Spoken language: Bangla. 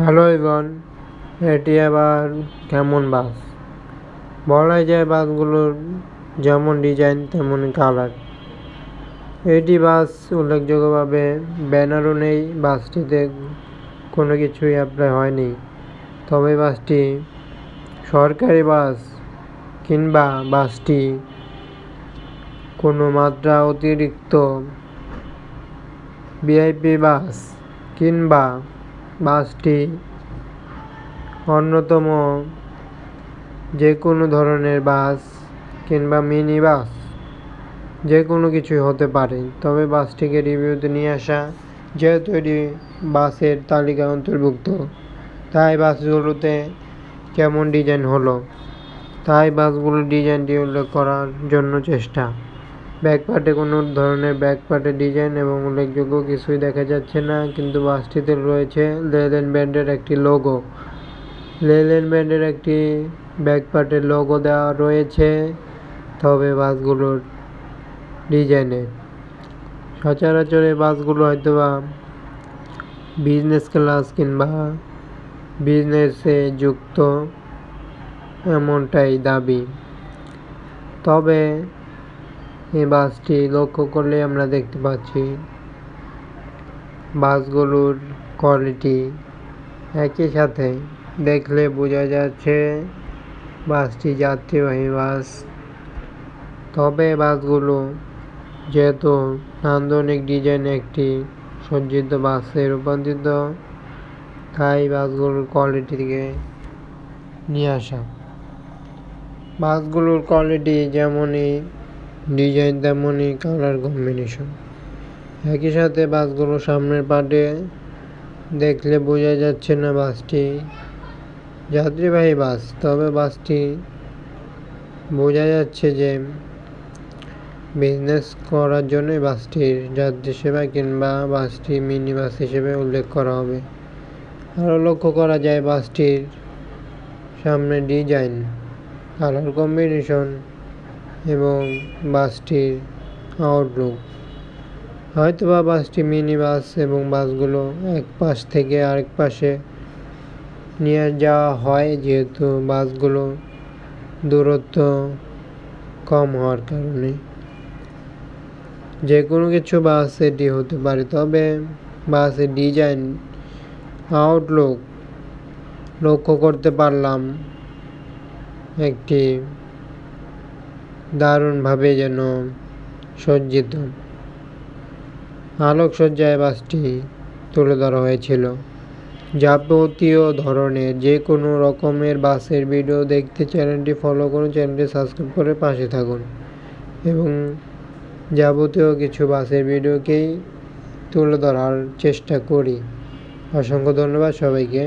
হ্যালো ইবন এটি আবার কেমন বাস? বলাই যায় বাসগুলোর যেমন ডিজাইন, তেমনই কালার। এটি বাস উল্লেখযোগ্যভাবে ব্যানারও নেই, বাসটিতে কোনো কিছুই অ্যাপ্লাই হয়নি। তবে বাসটি সরকারি বাস কিংবা বাসটি কোনো মাত্রা অতিরিক্ত ভিআইপি বাস কিংবা বাসটি অন্যতম যে কোনো ধরনের বাস কিংবা মিনি বাস যে কোনো কিছুই হতে পারে। তবে বাসটিকে রিভিউতে নিয়ে আসা, যেহেতু এটি বাসের তালিকা অন্তর্ভুক্ত, তাই বাসগুলোতে কেমন ডিজাইন হলো, তাই বাসগুলোর ডিজাইনটি উল্লেখ করার জন্য চেষ্টা। ব্যাক পার্টে কোনো ধরনের ব্যাক পার্টের ডিজাইন এবং উল্লেখযোগ্য কিছুই দেখা যাচ্ছে না, কিন্তু বাসটিতে রয়েছে লেলেন ব্যান্ডের একটি লোগো। লেলেন ব্যান্ডের একটি ব্যাক পার্টের লোগো দেওয়া রয়েছে, তবে বাসগুলোর ডিজাইনে। সচরাচর এই বাসগুলো হয়তো বা বিজনেস ক্লাস কিংবা বিজনেসে যুক্ত, এমনটাই দাবি। তবে এই বাসটি লক্ষ্য করলে আমরা দেখতে পাচ্ছি বাসগুলোর কোয়ালিটি একই সাথে দেখলে বোঝা যাচ্ছে বাসটি যাত্রীবাহী বাস। তবে বাসগুলো যেহেতু নান্দনিক ডিজাইন একটি সজ্জিত বাসে রূপান্তরিত, তাই বাসগুলোর কোয়ালিটিকে নিয়ে আসা। বাসগুলোর কোয়ালিটি যেমনই ডিজাইন তেমনই কালার কম্বিনেশন একই সাথে বাসগুলো সামনের পার্টে দেখলে বোঝা যাচ্ছে না বাসটি যাত্রীবাহী বাস, তবে বাসটি বোঝা যাচ্ছে যে বিজনেস করার জন্যই বাসটির যাত্রী সেবা কিংবা বাসটি মিনি বাস হিসেবে উল্লেখ করা হবে। আরও লক্ষ্য করা যায় বাসটির সামনে ডিজাইন কালার কম্বিনেশন এবং বাসটির আউটলুক হয়তোবা বাসটি মিনি বাস এবং বাসগুলো এক পাশ থেকে আরেক পাশে নিয়ে যাওয়া হয়, যেহেতু বাসগুলো দূরত্ব কম হওয়ার কারণে। যে কোনো কিছু বাস এটি হতে পারে, তবে বাসের ডিজাইন আউটলুক লক্ষ্য করতে পারলাম একটি দারুণভাবে যেন সজ্জিত। আলোকসজ্জায় বাসটি তুলে ধরা হয়েছিল। যাবতীয় ধরনের যে কোনো রকমের বাসের ভিডিও দেখতে চ্যানেলটি ফলো করুন, চ্যানেলটি সাবস্ক্রাইব করে পাশে থাকুন এবং যাবতীয় কিছু বাসের ভিডিওকেই তুলে ধরার চেষ্টা করি। অসংখ্য ধন্যবাদ সবাইকে।